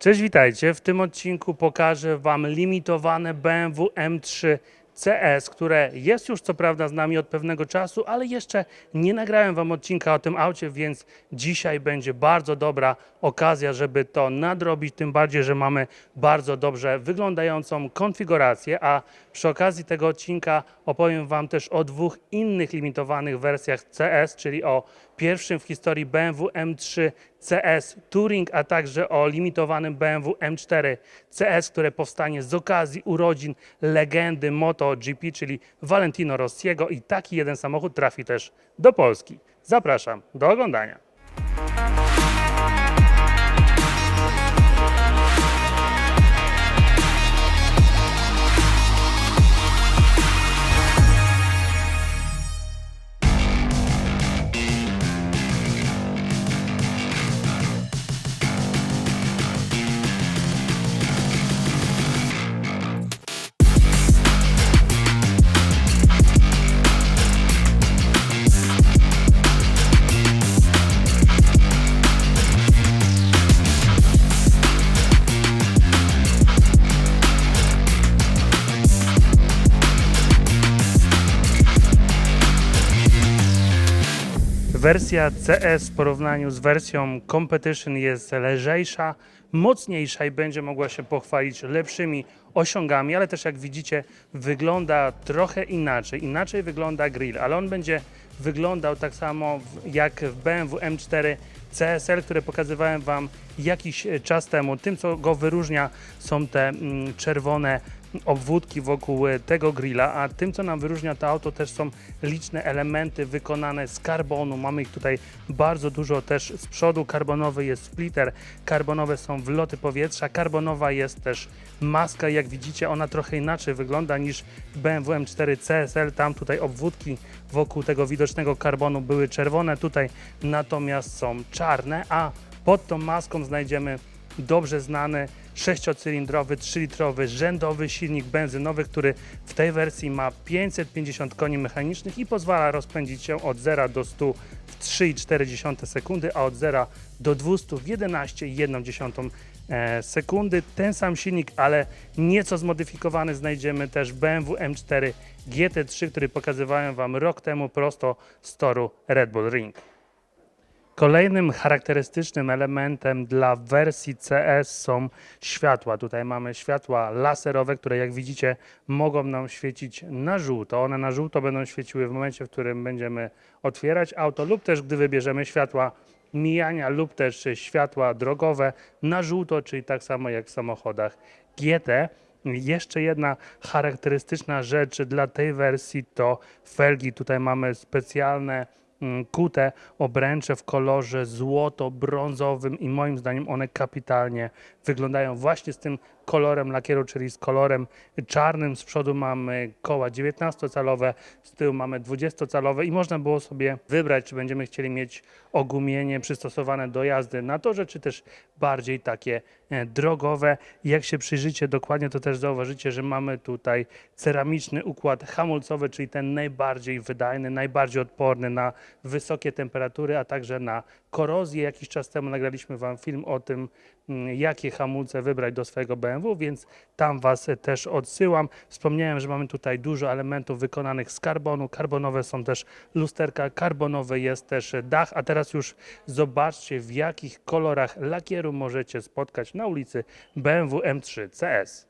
Cześć, witajcie. W tym odcinku pokażę Wam limitowane BMW M3 CS, które jest już co prawda z nami od pewnego czasu, ale jeszcze nie nagrałem Wam odcinka o tym aucie, więc dzisiaj będzie bardzo dobra okazja, żeby to nadrobić, tym bardziej, że mamy bardzo dobrze wyglądającą konfigurację, a przy okazji tego odcinka opowiem Wam też o dwóch innych limitowanych wersjach CS, czyli o pierwszym w historii BMW M3 CS Touring, a także o limitowanym BMW M4 CS, które powstanie z okazji urodzin legendy MotoGP, czyli Valentino Rossiego i taki jeden samochód trafi też do Polski. Zapraszam do oglądania. Wersja CS w porównaniu z wersją Competition jest lżejsza, mocniejsza i będzie mogła się pochwalić lepszymi osiągami, ale też jak widzicie wygląda trochę inaczej. Inaczej wygląda grill, ale on będzie wyglądał tak samo jak w BMW M4 CSL, które pokazywałem Wam jakiś e, czas temu. Tym, co go wyróżnia, są te mm, czerwone obwódki wokół e, tego grilla, a tym, co nam wyróżnia to auto, też są liczne elementy wykonane z karbonu. Mamy ich tutaj bardzo dużo też z przodu. Karbonowy jest splitter, karbonowe są wloty powietrza, karbonowa jest też maska. Jak widzicie, ona trochę inaczej wygląda niż BMW M4 CSL. Tam tutaj obwódki wokół tego widocznego karbonu były czerwone, tutaj natomiast są czarne, a pod tą maską znajdziemy dobrze znany sześciocylindrowy, 3-litrowy rzędowy silnik benzynowy, który w tej wersji ma 550 koni mechanicznych i pozwala rozpędzić się od 0 do 100 w 3,4 sekundy, a od 0 do 200 w 11,1 e, sekundy. Ten sam silnik, ale nieco zmodyfikowany znajdziemy też w BMW M4 GT3, który pokazywałem Wam rok temu prosto z toru Red Bull Ring. Kolejnym charakterystycznym elementem dla wersji CS są światła. Tutaj mamy światła laserowe, które jak widzicie mogą nam świecić na żółto. One na żółto będą świeciły w momencie, w którym będziemy otwierać auto lub też gdy wybierzemy światła mijania lub też światła drogowe na żółto, czyli tak samo jak w samochodach GT. Jeszcze jedna charakterystyczna rzecz dla tej wersji to felgi. Tutaj mamy specjalne kute obręcze w kolorze złoto-brązowym i moim zdaniem one kapitalnie wyglądają właśnie z tym kolorem lakieru, czyli z kolorem czarnym. Z przodu mamy koła 19-calowe, z tyłu mamy 20-calowe i można było sobie wybrać, czy będziemy chcieli mieć ogumienie przystosowane do jazdy na torze, czy też bardziej takie e, drogowe. Jak się przyjrzycie dokładnie, to też zauważycie, że mamy tutaj ceramiczny układ hamulcowy, czyli ten najbardziej wydajny, najbardziej odporny na wysokie temperatury, a także na korozję. Jakiś czas temu nagraliśmy Wam film o tym, mm, jakie hamulce wybrać do swojego BMW, więc tam Was też odsyłam. Wspomniałem, że mamy tutaj dużo elementów wykonanych z karbonu. Karbonowe są też lusterka, karbonowy jest też dach, a teraz już zobaczcie w jakich kolorach lakieru możecie spotkać na ulicy BMW M3 CS.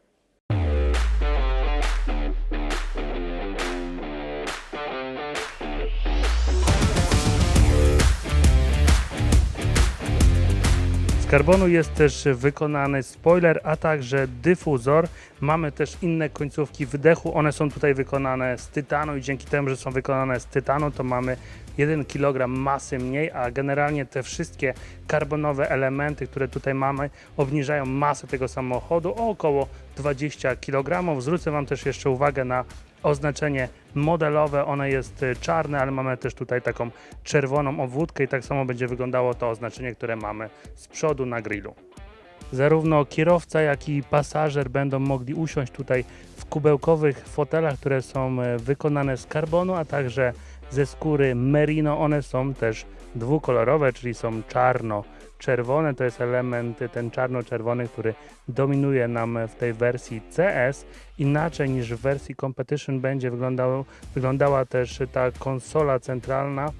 Karbonu jest też wykonany spoiler, a także dyfuzor. Mamy też inne końcówki wydechu. One są tutaj wykonane z tytanu i dzięki temu, że są wykonane z tytanu, to mamy 1 kg masy mniej, a generalnie te wszystkie karbonowe elementy, które tutaj mamy, obniżają masę tego samochodu o około 20 kg. Zwrócę Wam też jeszcze uwagę na oznaczenie modelowe, one jest y, czarne, ale mamy też tutaj taką czerwoną obwódkę i tak samo będzie wyglądało to oznaczenie, które mamy z przodu na grillu. Zarówno kierowca, jak i pasażer będą mogli usiąść tutaj w kubełkowych fotelach, które są e, wykonane z karbonu, a także ze skóry merino. One są też dwukolorowe, czyli są czarno czerwone to jest element ten czarno-czerwony, który dominuje nam w tej wersji CS. Inaczej niż w wersji Competition będzie wyglądała też ta konsola centralna,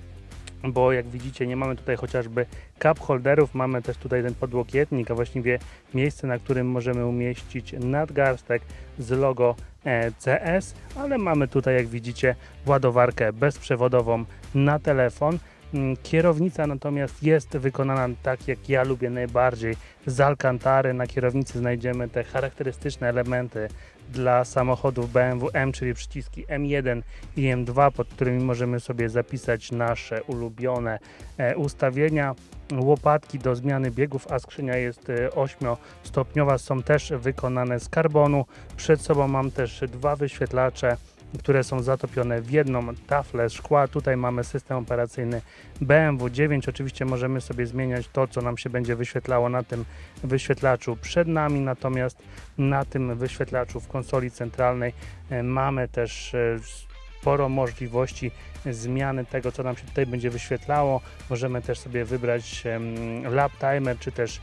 bo jak widzicie nie mamy tutaj chociażby cup holderów, mamy też tutaj ten podłokietnik, a właściwie miejsce, na którym możemy umieścić nadgarstek z logo e, CS, ale mamy tutaj jak widzicie ładowarkę bezprzewodową na telefon. Mm, Kierownica natomiast jest wykonana tak jak ja lubię najbardziej z Alcantary. Na kierownicy znajdziemy te charakterystyczne elementy dla samochodów BMW M, czyli przyciski M1 i M2, pod którymi możemy sobie zapisać nasze ulubione e, ustawienia. Łopatki do zmiany biegów, a skrzynia jest 8-stopniowa, są też wykonane z karbonu. Przed sobą mam też dwa wyświetlacze, które są zatopione w jedną taflę szkła. Tutaj mamy system operacyjny BMW 9. Oczywiście możemy sobie zmieniać to, co nam się będzie wyświetlało na tym wyświetlaczu przed nami, natomiast na tym wyświetlaczu w konsoli centralnej e, mamy też e, sporo możliwości zmiany tego, co nam się tutaj będzie wyświetlało. Możemy też sobie wybrać lap timer, czy też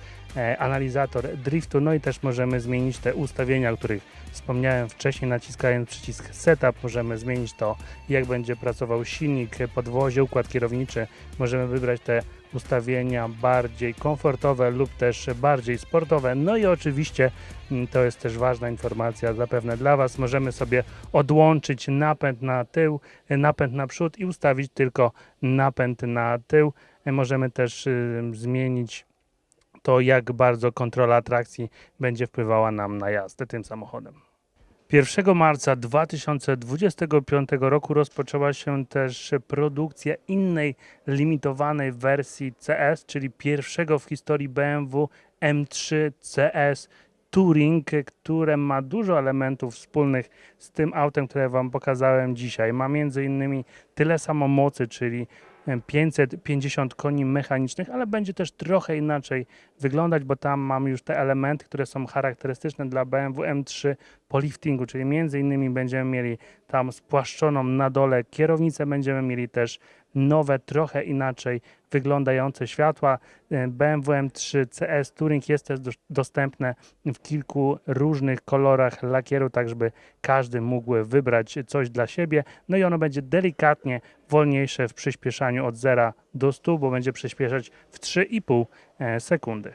analizator driftu, no i też możemy zmienić te ustawienia, o których wspomniałem wcześniej, naciskając przycisk setup możemy zmienić to, jak będzie pracował silnik, podwozie, układ kierowniczy. Możemy wybrać te ustawienia bardziej komfortowe lub też bardziej sportowe. No i oczywiście mm, to jest też ważna informacja zapewne dla Was. Możemy sobie odłączyć napęd na tył, napęd na przód i ustawić tylko napęd na tył. Możemy też y, zmienić to, jak bardzo kontrola trakcji będzie wpływała nam na jazdę tym samochodem. 1 marca 2025 roku rozpoczęła się też produkcja innej limitowanej wersji CS, czyli pierwszego w historii BMW M3 CS Touring, które ma dużo elementów wspólnych z tym autem, które Wam pokazałem dzisiaj. Ma między innymi tyle samo mocy, czyli 550 koni mechanicznych, ale będzie też trochę inaczej wyglądać, bo tam mamy już te elementy, które są charakterystyczne dla BMW M3 po liftingu, czyli między innymi będziemy mieli tam spłaszczoną na dole kierownicę, będziemy mieli też nowe, trochę inaczej wyglądające światła. E, BMW M3 CS Touring jest też dos- dostępne w kilku różnych kolorach lakieru, tak żeby każdy mógł wybrać coś dla siebie. No i ono będzie delikatnie wolniejsze w przyspieszaniu od 0 do 100, bo będzie przyspieszać w 3,5 e, sekundy.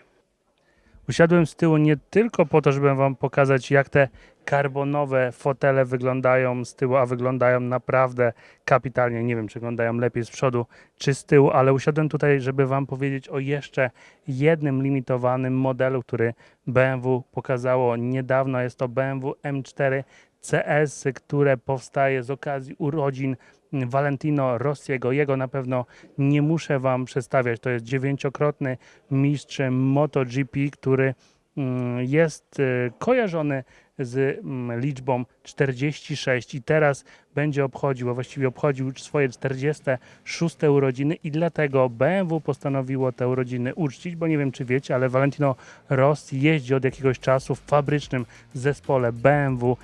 Usiadłem z tyłu nie tylko po to, żeby Wam pokazać, jak te karbonowe fotele wyglądają z tyłu, a wyglądają naprawdę kapitalnie. Nie wiem, czy wyglądają lepiej z przodu czy z tyłu, ale usiadłem tutaj, żeby Wam powiedzieć o jeszcze jednym limitowanym modelu, który BMW pokazało niedawno. Jest to BMW M4 CS, które powstaje z okazji urodzin Valentino Rossiego. Jego na pewno nie muszę Wam przedstawiać. To jest dziewięciokrotny mistrz MotoGP, który mm, jest e, kojarzony z mm, liczbą 46 i teraz będzie obchodził, a właściwie obchodził swoje 46 urodziny i dlatego BMW postanowiło te urodziny uczcić, bo nie wiem czy wiecie, ale Valentino Rossi jeździ od jakiegoś czasu w fabrycznym zespole BMW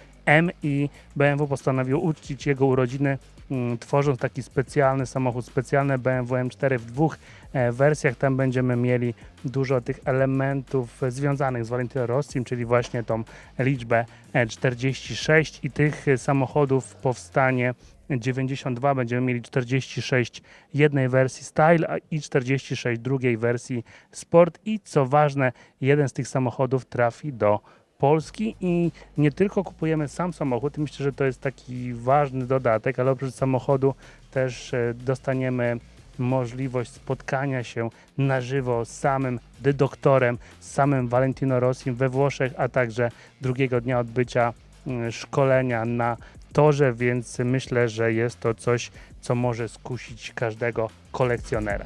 MI. BMW postanowił uczcić jego urodziny tworząc taki specjalny samochód, specjalne BMW M4 w dwóch e, wersjach. Tam będziemy mieli dużo tych elementów e, związanych z Valentino Rossim, czyli właśnie tą liczbę e, 46 i tych e, samochodów powstanie 92, będziemy mieli 46 jednej wersji Style i 46 drugiej wersji Sport. I co ważne, jeden z tych samochodów trafi do Polski i nie tylko kupujemy sam samochód, myślę, że to jest taki ważny dodatek, ale oprócz samochodu też e, dostaniemy możliwość spotkania się na żywo z samym dy- doktorem, z samym Valentino Rossim we Włoszech, a także drugiego dnia odbycia mm, szkolenia na torze, więc myślę, że jest to coś, co może skusić każdego kolekcjonera.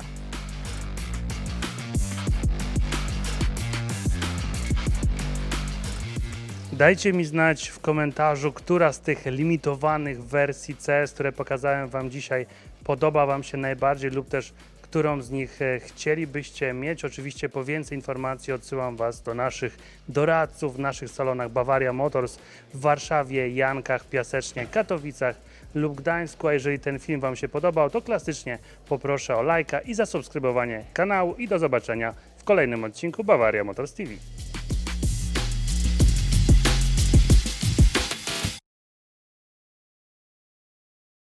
Dajcie mi znać w komentarzu, która z tych limitowanych wersji CS, które pokazałem Wam dzisiaj, podoba Wam się najbardziej lub też którą z nich e, chcielibyście mieć. Oczywiście po więcej informacji odsyłam Was do naszych doradców w naszych salonach Bawaria Motors w Warszawie, Jankach, Piasecznie, Katowicach lub Gdańsku. A jeżeli ten film Wam się podobał, to klasycznie poproszę o lajka i zasubskrybowanie kanału i do zobaczenia w kolejnym odcinku Bavaria Motors TV.